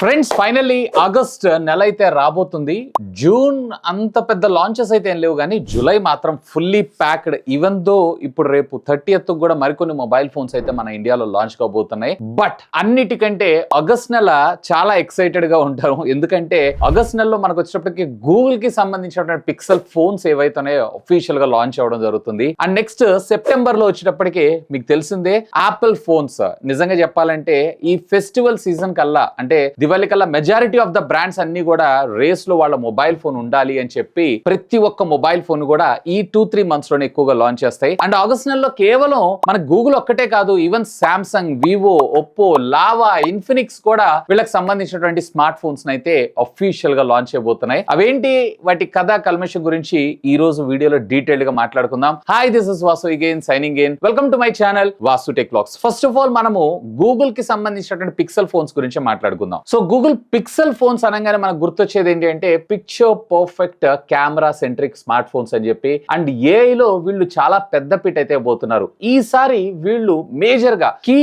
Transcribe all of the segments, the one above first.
Friends finally August నెల అయితే రాబోతుంది. జూన్ అంత పెద్ద లాంచెస్ అయితే ఏం లేవు కానీ జూలై మాత్రం ఫుల్లీ ప్యాక్డ్ ఈవెన్ దో ఇప్పుడు రేపు థర్టీ కూడా మరికొన్ని మొబైల్ ఫోన్స్ అయితే మన ఇండియాలో లాంచ్ కాబోతున్నాయి. బట్ అన్నిటికంటే ఆగస్ట్ నెల చాలా ఎక్సైటెడ్గా ఉంటారు. ఎందుకంటే ఆగస్ట్ నెలలో మనకు వచ్చేటప్పటికి గూగుల్కి సంబంధించినటువంటి పిక్సెల్ ఫోన్స్ ఏవైతున్నాయో అఫీషియల్గా లాంచ్ అవ్వడం జరుగుతుంది. అండ్ నెక్స్ట్ సెప్టెంబర్లో వచ్చేటప్పటికి మీకు తెలిసిందే యాపిల్ ఫోన్స్ నిజంగా చెప్పాలంటే ఈ ఫెస్టివల్ సీజన్ కల్లా అంటే Diwali majority of the brands అన్ని కూడా రేస్లో వాళ్ళ మొబైల్ ఫోన్ ఉండాలి అని చెప్పి ప్రతి ఒక్క మొబైల్ ఫోన్ కూడా ఈ టూ త్రీ మంత్స్లోనే ఎక్కువగా లాంచ్ చేస్తాయి. అండ్ ఆగస్ట్ నెలలో కేవలం మన గూగుల్ ఒక్కటే కాదు even Samsung Vivo Oppo Lava Infinix కూడా వీళ్ళకి సంబంధించినటువంటి స్మార్ట్ ఫోన్స్ అయితే అఫీషియల్గా లాంచ్ చేయబోతున్నాయి. అవేంటి వాటి కథ కల్మషం గురించి ఈ రోజు వీడియోలో డీటెయిల్డ్గా మాట్లాడుకుందాం. Hi this is Vasu again signing in welcome to my channel Vasu tech lux first of all మనము గూగుల్కి సంబంధించినటువంటి పిక్సెల్ ఫోన్స్ గురించి మాట్లాడుకుందాం. సో గూగుల్ పిక్సెల్ ఫోన్స్ అనగానే మనకు గుర్తొచ్చేది ఏంటి అంటే picture perfect camera centric smart phones అని చెప్పి. అండ్ ఏఐలో లో వీళ్ళు చాలా పెద్ద పిట్ అయితే పోతున్నారు. ఈసారి వీళ్ళు మేజర్గా కీ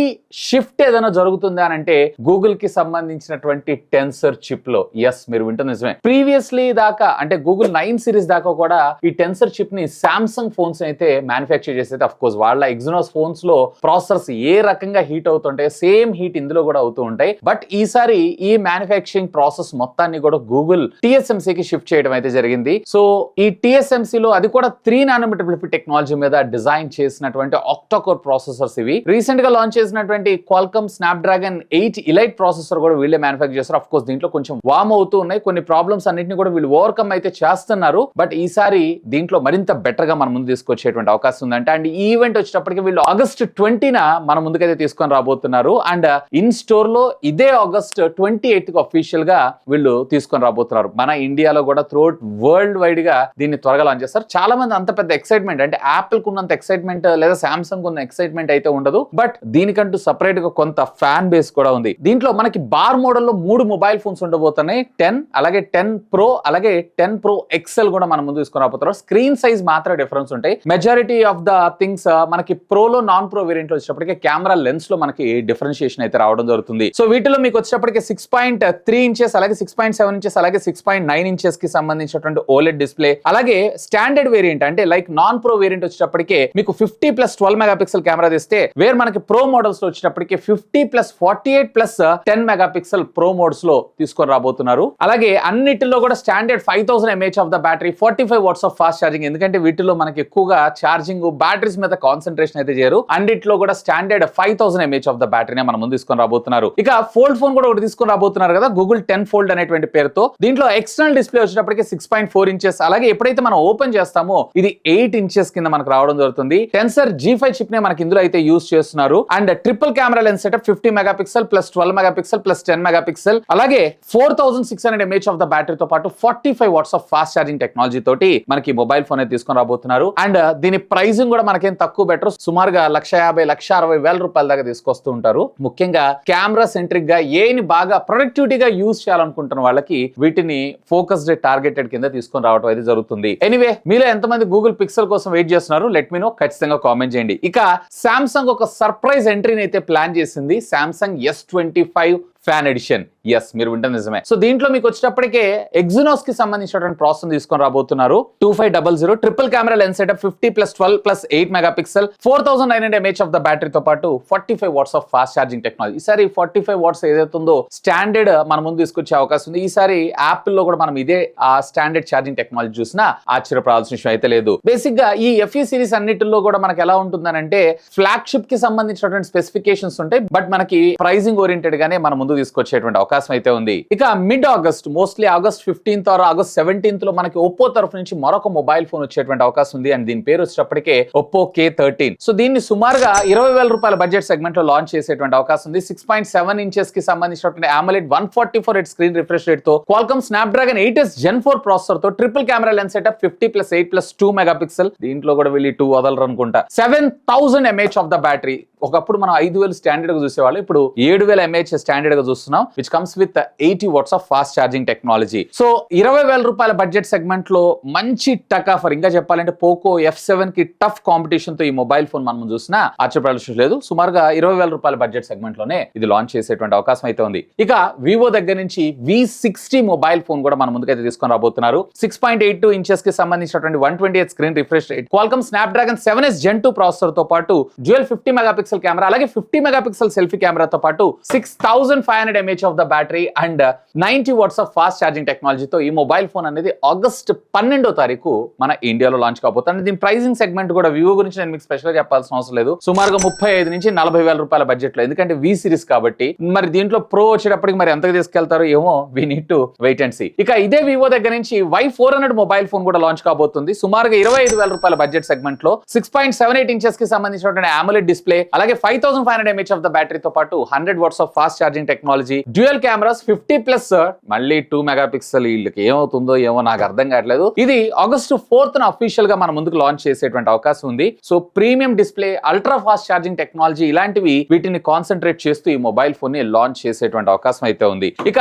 షిఫ్ట్ ఏదైనా జరుగుతుంది అని అంటే గూగుల్కి సంబంధించినటువంటి టెన్సర్ చిప్లో ఎస్ మీరు వింటుంది నిజమే. ప్రీవియస్లీ దాకా అంటే గూగుల్ నైన్ సిరీస్ దాకా కూడా ఈ టెన్సర్ చిప్ని సామ్సంగ్ ఫోన్స్ అయితే మ్యానుఫ్యాక్చర్ చేసేది. అఫ్ కోర్స్ వాళ్ళ ఎగ్జినోస్ ఫోన్స్లో ప్రాసెసర్స్ ఏ రకంగా హీట్ అవుతుంటాయి సేమ్ హీట్ ఇందులో కూడా అవుతూ ఉంటాయి. బట్ ఈసారి ఈ మ్యానుఫ్యాక్చరింగ్ ప్రాసెస్ మొత్తాన్ని కూడా గూగుల్ TSMC కి షిఫ్ట్ చేయడం అయితే జరిగింది. సో ఈ TSMC లో అది కూడా త్రీ నానోమీటర్ టెక్నాలజీ మీద డిజైన్ చేసినటువంటి ఆక్టోకోర్ ప్రాసెసర్స్ ఇవి. రీసెంట్గా లాంచ్ చేసినటువంటి Qualcomm Snapdragon eight elite processor కూడా వీళ్ళే మ్యానుఫ్యాక్చర్ చేస్తారు అఫ్ కోర్స్ దీంట్లో కొంచెం వామ్ అవుతూ ఉన్నాయి. కొన్ని ప్రాబ్లమ్స్ అన్నింటిని కూడా వీళ్ళు ఓవర్కమ్ అయితే చేస్తున్నారు. బట్ ఈసారి దీంట్లో మరింత బెటర్గా మన ముందు తీసుకొచ్చేటువంటి అవకాశం ఉందంటే అండ్ ఈ ఈవెంట్ వచ్చేటప్పటికి వీళ్ళు ఆగస్ట్ ట్వంటీన మన ముందుకైతే తీసుకొని రాబోతున్నారు. అండ్ ఇన్ స్టోర్లో ఇదే ఆగస్ట్ ట్వంటీ ఎయిత్కి అఫీషియల్గా వీళ్ళు తీసుకొని రాబోతున్నారు. మన ఇండియాలో కూడా త్రోట్ వరల్డ్ వైడ్గా దీన్ని త్వరగా లాంచ్ చేస్తారు. చాలా మంది అంత పెద్ద ఎక్సైట్మెంట్ అంటే యాపిల్ కున్నంత ఎక్సైట్మెంట్ లేదా సామ్సంగ్ ఉన్న ఎక్సైట్మెంట్ అయితే ఉండదు. బట్ దీనికంటూ సపరేట్గా కొంత ఫ్యాన్ బేస్ కూడా ఉంది. దీంట్లో మనకి బార్ మోడల్లో మూడు మొబైల్ ఫోన్స్ ఉండబోతున్నాయి. టెన్ అలాగే టెన్ ప్రో అలాగే టెన్ ప్రో ఎక్సెల్ కూడా మనం ముందు తీసుకుని రాబోతున్నారు. స్క్రీన్ సైజ్ మాత్రం డిఫరెన్స్ ఉంటాయి. మెజారిటీ ఆఫ్ ద థింగ్స్ మనకి ప్రోలో నాన్ ప్రో వేరియంట్ వచ్చేటప్పటికి కెమెరా లెన్స్లో మనకి డిఫరెన్షియేషన్ అయితే రావడం జరుగుతుంది. సో వీటిలో మీకు వచ్చేటప్పటికి సిక్స్ పాయింట్ త్రీ ఇంచెస్ అలాగే సిక్స్ పాయింట్ సెవెన్ ఇంచెస్ అలాగే సిక్స్ పాయింట్ నైన్ ఇంచెస్కి సంబంధించినటువంటి ఓలెడ్ డిస్ప్లే అలాగే స్టాండర్డ్ వేరియంట్ అంటే లైక్ నాన్ ప్రో వేరియంట్ వచ్చేటప్పటికి మీకు fifty plus twelve megapixel camera తీస్తే వేర్ మనకి ప్రో మోడల్స్లో వచ్చేటప్పటికి fifty plus forty eight plus ten megapixel pro మోడ్స్లో తీసుకొని రాబోతున్నారు. అలాగే అన్నిటిలో కూడా standard five thousand mAh of the battery forty five watts of fast charging ఎందుకంటే వీటిలో మనకి ఎక్కువగా ఛార్జింగ్ బ్యాటరీస్ మీద కాన్సన్ట్రేషన్ అయితే చేయరు. అన్నిటిలో కూడా standard five thousand mAh of the బ్యాటరీనే మనం ముందు తీసుకొని రాబోతున్నారు. ఇక ఫోల్డ్ ఫోన్ కూడా ఒకటి తీసుకొని రాబోతున్నారు కదా గూగుల్ టెన్ ఫోల్డ్ అనేటువంటి పేరుతో. దీంట్లో ఎక్స్టర్నల్ డిస్ప్లే వచ్చేటప్పటికి సిక్స్ పాయింట్ ఫోర్ ఇంచెస్ అలాగే ఎప్పుడైతే మనం ఓపెన్ చేస్తామో ఇది ఎయిట్ ఇంచెస్ కింద మనకు రావడం జరుగుతుంది. టెన్సర్ జీ ఫైవ్ చిప్ నే మనకి ఇందులో అయితే యూస్ చేస్తున్నారు. And triple camera lens setup fifty megapixel plus twelve megapixel plus ten megapixel అలాగే four thousand six hundred mAh of the బ్యాటరీతో పాటు forty five watts of fast charging technology తోటి మనకి mobile phone అయితే తీసుకొని రాబోతున్నారు. అండ్ uh, దీని pricing కూడా మనకేం తక్కువ బెటర్ సుమారుగా లక్ష యాభై లక్ష అరవై వేల రూపాయల దాకా తీసుకొస్తూ ఉంటారు. ముఖ్యంగా కెమెరా సెంట్రిక్గా ఏని బాగా ప్రొడక్టివిటీగా యూజ్ చేయాలనుకుంటున్న వాళ్ళకి వీటిని ఫోకస్డ్ టార్గెటెడ్ కింద తీసుకొని రావడం అయితే జరుగుతుంది. ఎనీవే మీలో ఎంతమంది గూగుల్ పిక్సెల్ కోసం వెయిట్ చేస్తున్నారు? లెట్ మీ నో ఖచ్చితంగా కామెంట్ చేయండి. ఇక సామ్సంగ్ ఒక సర్ప్రైజ్ ఎంట్రీని అయితే ప్లాన్ చేసింది. Samsung S twenty five fan edition. Yes మీరు వింటే నిజమే. సో దీంట్లో మీకు వచ్చేటప్పటికే ఎగ్జినోస్కి సంబంధించినటువంటి ప్రాసెస్ తీసుకొని రాబోతున్నారు. Two five double zero triple camera lens setup fifty plus twelve plus eight megapixel four thousand nine hundred mAh of the బ్యాటరీతో పాటు forty five watts of fast charging technology ఈసారి ఫార్టీ ఫైవ్ వాట్స్ ఏదైతుందో standard మన ముందు తీసుకొచ్చే అవకాశం ఉంది. ఈసారి యాపిల్లో కూడా మనం ఇదే ఆ స్టాండర్డ్ ఛార్జింగ్ టెక్నాలజీ చూసినా ఆశ్చర్యపడాల్సిన విషయం అయితే లేదు. బేసిక్గా ఈ ఎఫ్ఈ సిరీస్ అన్నిటిలో కూడా మనకి ఎలా ఉంటుందనంటే ఫ్లాగ్షిప్కి సంబంధించినటువంటి స్పెసిఫికేషన్స్ ఉంటాయి బట్ మనకి ప్రైజింగ్ ఓరియంటెడ్ గానే మన ముందు తీసుకొచ్చేటువంటి అవకాశం అయితే ఉంది. ఇక mid August mostly August fifteenth or August సెవెంటీన్త్లో మనకి ఒప్పో తరఫు నుంచి మరొక మొబైల్ ఫోన్ వచ్చేటువంటి అవకాశం ఉంది అండ్ దీని పేరు వచ్చేటప్పటికే ఒప్పో కే థర్టీన్ సో దీన్ని సుమారుగా ఇరవై వేల రూపాయల బడ్జెట్ సెగ్మెంట్లో లాంచ్ చేసేటువంటి అవకాశం ఉంది. సిక్స్ పాయింట్ సెవెన్ ఇంచెస్కి సంబంధించినటువంటి AMOLED one forty four eight screen refresh రేట్తో Qualcomm Snapdragon eight S Gen four ప్రాసెసర్తో triple camera lens setup fifty plus eight plus two megapixel దీంట్లో కూడా వెళ్ళి టూ వదలరు అనుకుంటా. Seven thousand mAh of the battery ఒకప్పుడు మనం ఐదు వేలు స్టాండర్డ్గా చూసేవాళ్ళు. ఇప్పుడు ఏడు వేల ఎంఏహెచ్ స్టాండర్డ్గా చూస్తున్నాం which comes with eighty watts of fast charging technology so ఇరవై వేల రూపాయల బడ్జెట్ సెగ్మెంట్లో మంచి టక్ ఆఫర్. ఇంకా చెప్పాలంటే పోకో ఎఫ్ సెవెన్కి టఫ్ కాంపిటీషన్తో ఈ మొబైల్ ఫోన్ మనం చూసినా ఆశ్చర్యపడాల్సిన లేదు. సుమారుగా ఇరవై వేల రూపాయల బడ్జెట్ సెగ్మెంట్లోనే ఇది లాంచ్ చేసేటువంటి అవకాశం అయితే ఉంది. ఇక వివో దగ్గర నుంచి వి సిక్స్టీ మొబైల్ ఫోన్ కూడా మన ముందుకైతే తీసుకొని రాబోతున్నారు. సిక్స్ పాయింట్ ఎయిట్ టూ ఇంచెస్కి సంబంధించినటువంటి one twenty eight screen refresh rate Qualcomm Snapdragon seven S Gen two ప్రాసెసర్తో పాటు dual fifty mega megapixel camera అలాగే ఫిఫ్టీ మెగాపిక్సెల్ సెల్ఫీ కెమెరాతో పాటు six thousand five hundred mAh of the battery and ninety watts of fast charging టెక్నాలజీతో ఈ mobile phone అనేది August పన్నెండో తారీఖు మన ఇండియాలో లాంచ్ కాబోతుంది. దీని ప్రైసింగ్ సెగ్మెంట్ కూడా వివో గురించి నేను మీకు స్పెషల్ చెప్పాల్సిన అవసరం లేదు. సుమారుగా ముప్పై ఐదు నుంచి నలభై వేల రూపాయల బడ్జెట్లో ఎందుకంటే వి సిరీస్ కాబట్టి మరి దీంట్లో ప్రో వచ్చేటప్పటికి మరి ఎంతకు తీసుకెళ్తారో ఏమో we need to wait and see ఇక ఇదే వివో దగ్గర నుంచి Y four hundred mobile phone కూడా లాంచ్ కాబోతుంది. సుమారుగా ఇరవై ఐదు వేల రూపాయల బడ్జెట్ సెగ్మెంట్లో సిక్స్ పాయింట్ సెవెన్ ఎయిట్ ఇంచెస్కి సంబంధించినటువంటి AMOLED డిస్ప్లే అలాగే five thousand five hundred mAh of the బ్యాటరీతో పాటు hundred watts of fast charging technology dual cameras fifty plus మళ్ళీ టూ మెగా పిక్సెల్ వీళ్ళకి ఏమవుతుందో ఏమో నాకు అర్థం కావట్లేదు. ఇది ఆగస్ట్ ఫోర్త్ అఫీషియల్గా మన ముందుకు లాంచ్ చేసేటువంటి అవకాశం ఉంది. So premium display ultra fast charging technology ఇలాంటివి వీటిని కాన్సన్ట్రేట్ చేస్తూ ఈ మొబైల్ ఫోన్ని లాంచ్ చేసేటువంటి అవకాశం అయితే ఉంది. ఇక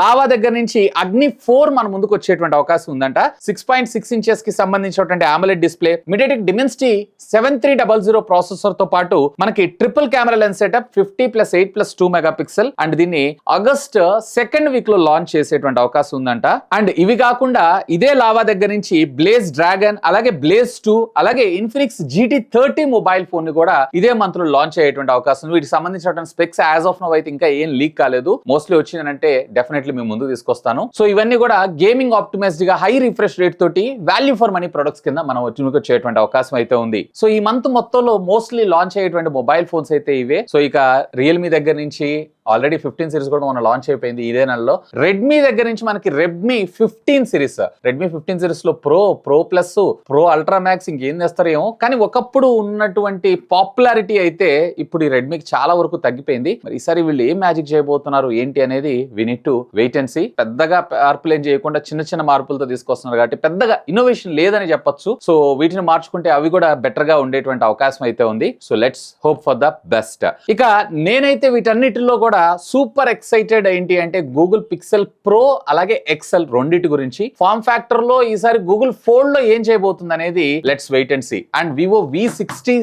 లావా దగ్గర నుంచి అగ్ని ఫోర్ మన ముందుకు వచ్చేటువంటి అవకాశం ఉందంట. సిక్స్ పాయింట్ సిక్స్ ఇంచెస్కి సంబంధించినటువంటి AMOLED display MediaTek Dimensity seven three double zero ప్రాసెసర్తో పాటు మనకి triple camera lens setup fifty plus eight plus two megapixel and దీన్ని ఆగస్ట్ సెకండ్ వీక్లో లాంచ్ చేసేటువంటి అవకాశం ఉందంట. అండ్ ఇవి కాకుండా ఇదే లావా దగ్గర నుంచి బ్లేజ్ డ్రాగన్ అలాగే బ్లేజ్ టూ అలాగే ఇన్ఫినిక్స్ జీటీ థర్టీ మొబైల్ ఫోన్ని కూడా ఇదే మంత్లో లాంచ్ అయ్యేటువంటి అవకాశం వీటికి సంబంధించినటువంటి స్పెక్స్ యాజ్ ఆఫ్ నో అయితే ఇంకా ఏం లీక్ కాలేదు. మోస్ట్లీ వచ్చిందంటే డెఫినెట్లీ మేము ముందు తీసుకొస్తాను. సో ఇవన్నీ కూడా గేమింగ్ ఆప్టిమైజ్డ్గా హై రిఫ్రెష్ రేట్ తోటి వాల్యూ ఫర్ మనీ ప్రొడక్ట్స్ కింద మనం వచ్చి చేయటువంటి అవకాశం అయితే ఉంది. సో ఈ మంత్ మొత్తంలో మోస్ట్లీ లాంచ్ అయ్యేటువంటి మొబైల్ ఫోన్స్ అయితే ఇవే. సో ఇక రియల్మీ దగ్గర నుంచి ఆల్రెడీ ఫిఫ్టీన్ సిరీస్ కూడా మనం లాంచ్ అయిపోయింది ఇదే నెలలో. రెడ్మీ దగ్గర నుంచి మనకి Redmi fifteen series. Redmi fifteen సిరీస్లో pro pro plus pro ultra max ఇంకేం చేస్తారేమో. ఏమో కానీ ఒకప్పుడు ఉన్నటువంటి పాపులారిటీ అయితే ఇప్పుడు ఈ రెడ్మీకి చాలా వరకు తగ్గిపోయింది. మరి ఈసారి వీళ్ళు ఏం మ్యాజిక్ చేయబోతున్నారు ఏంటి అనేది we need to wait and see పెద్దగా మార్పులు ఏం చేయకుండా చిన్న చిన్న మార్పులతో తీసుకొస్తున్నారు కాబట్టి పెద్దగా ఇన్నోవేషన్ లేదని చెప్పొచ్చు. సో వీటిని మార్చుకుంటే అవి కూడా బెటర్గా ఉండేటువంటి అవకాశం అయితే ఉంది. So let's hope for the best ఇక నేనైతే వీటన్నిటిలో కూడా సూపర్ ఎక్సైటెడ్ ఏంటి అంటే గూగుల్ పిక్సెల్ ప్రో అలాగే ఎక్సెల్ రెండింటి గురించి. ఫామ్ ఫ్యాక్టర్లో ఈసారి గూగుల్ ఫోల్డ్లో ఏం చేయబోతుంది అనేది let's wait and see. And Vivo V sixty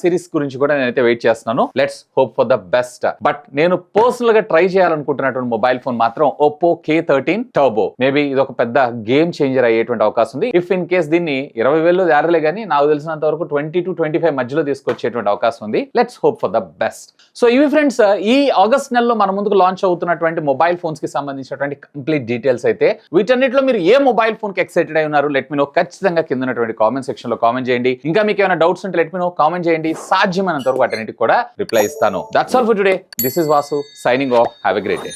series గురించి కూడా నేనైతే వెయిట్ చేస్తున్నాను. Let's hope for the best. But నేను పర్సనల్గా ట్రై చేయాలనుకుంటున్నటువంటి మొబైల్ ఫోన్ మాత్రం Oppo K thirteen turbo. Maybe ఇది ఒక పెద్ద గేమ్ చేంజర్ అయ్యేటువంటి అవకాశం ఉంది. ఇఫ్ ఇన్ కేస్ దీన్ని ఇరవై వేలు దారలే కానీ నాకు తెలిసినంత వరకు ట్వంటీ టు ట్వంటీ ఫైవ్ మధ్యలో తీసుకొచ్చేటువంటి అవకాశం ఉంది. Let's hope for the best. So ఇవి ఫ్రెండ్స్ ఈ ఆగస్ట్ నెలలో మన ముందుకు లాంచ్ అవుతున్నటువంటి మొబైల్ ఫోన్స్కి సంబంధించినటువంటి కంప్లీట్ డీటెయిల్స్ అయితే వీటన్నిటిలో మీరు ఏ మొబైల్ ఫోన్కి ఎక్సైటెడ్ అయి ఉన్నారు లెట్ మీ నో ఖచ్చితంగా కింద కామెంట్ సెక్షన్లో కామెంట్ చేయండి. ఇంకా మీకు ఏమైనా డౌట్స్ ఉంటే లెట్ మీ నో కామెంట్ చేయండి. సాధ్యమైనంత వరకు వాటన్నిటికి కూడా రిప్లై ఇస్తాను. That's all for today this is Vasu signing off have a great day